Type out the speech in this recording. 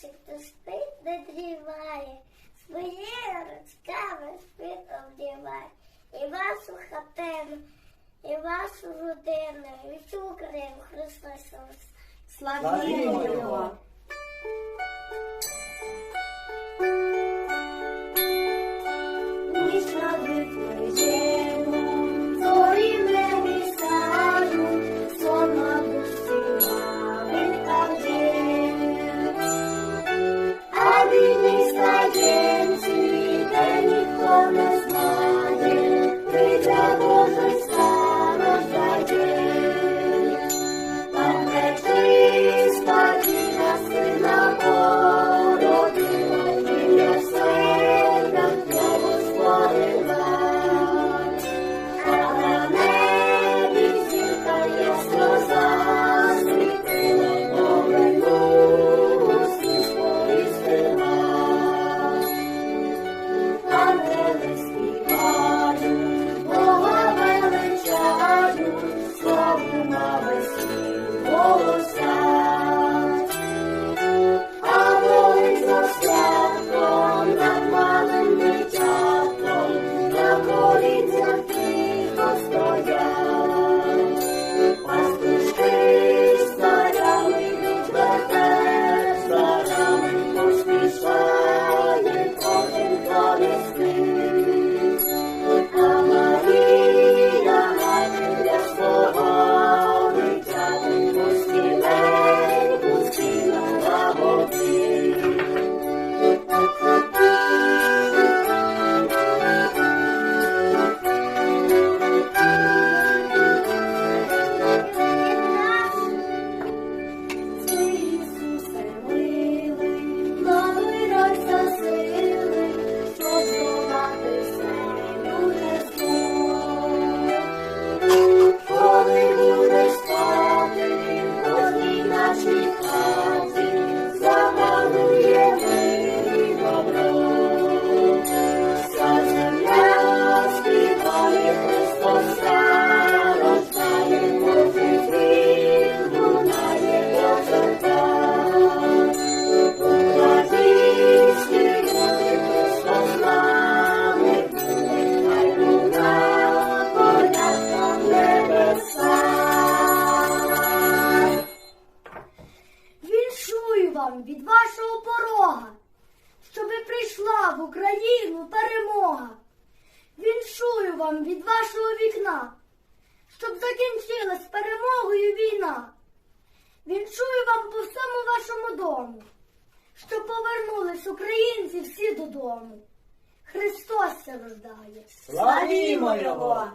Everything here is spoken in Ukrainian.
хлопчик то спить, не дрімає, своєю ручками спит обнімає. І вашу хатину, і вашу родину, і всю Україну Христос. Славімо Його! вашого порога, щоби прийшла в Україну перемога. Віншую вам від вашого вікна, щоб закінчилась перемогою війна. Віншую вам по всьому вашому дому, щоб повернулись українці всі додому. Христос це. Славімо Його!